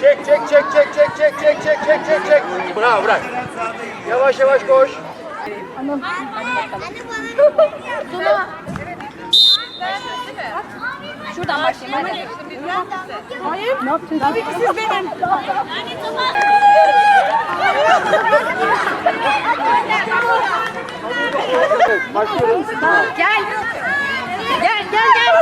Çek çek çek çek çek çek çek çek çek çek çek. Bravo bırak. Yavaş yavaş koş. Şuradan başlayayım. Hadi. Hayır. Ne yaptın? Tabii ki siz benim. Başlıyoruz. Gel. Gel gel gel.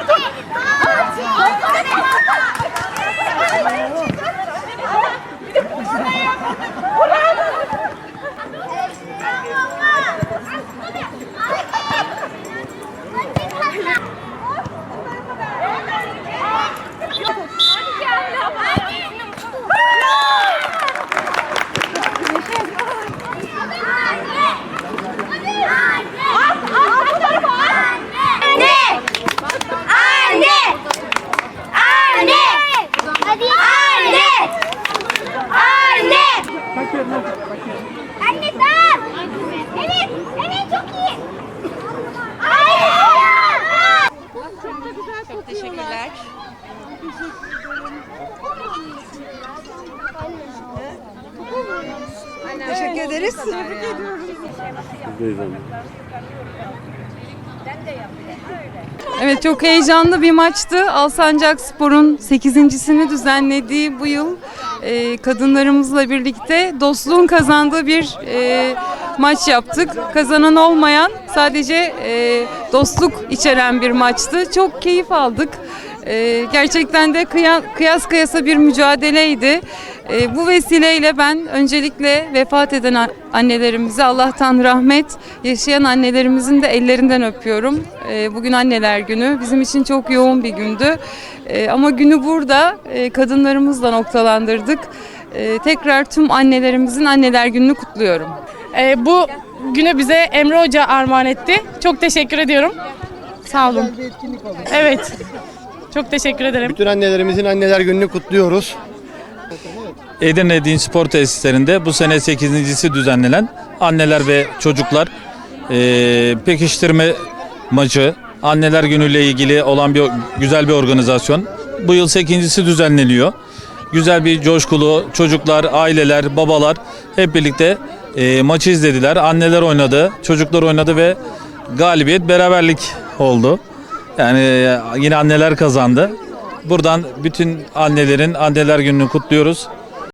Anne sağ. Evet, evet çok iyi. Ay! Çok da güzel Çok teşekkürler. Teşekkür ederiz. Tebrik ediyoruz. Beyefendi. Evet çok heyecanlı bir maçtı. Alsancak Spor'un 8.sini düzenlediği bu yıl e, kadınlarımızla birlikte dostluğun kazandığı bir e, maç yaptık. Kazanan olmayan sadece e, dostluk içeren bir maçtı. Çok keyif aldık. E, gerçekten de kıya- kıyas kıyasa bir mücadeleydi. E, bu vesileyle ben öncelikle vefat eden annelerimize Allah'tan rahmet, yaşayan annelerimizin de ellerinden öpüyorum. E, bugün anneler günü. Bizim için çok yoğun bir gündü. E, ama günü burada e, kadınlarımızla noktalandırdık. E, tekrar tüm annelerimizin anneler gününü kutluyorum. Ee, bu günü bize Emre Hoca armağan etti. Çok teşekkür ediyorum. Sağ olun. Evet. Çok teşekkür ederim. Bütün annelerimizin anneler gününü kutluyoruz. Edirne Din Spor Tesislerinde bu sene 8.si düzenlenen anneler ve çocuklar eee, pekiştirme maçı, anneler günüyle ilgili olan bir güzel bir organizasyon. Bu yıl 8.si düzenleniyor. Güzel bir coşkulu çocuklar, aileler, babalar hep birlikte eee, maçı izlediler. Anneler oynadı, çocuklar oynadı ve galibiyet beraberlik oldu. Yani eee, yine anneler kazandı. Buradan bütün annelerin anneler gününü kutluyoruz.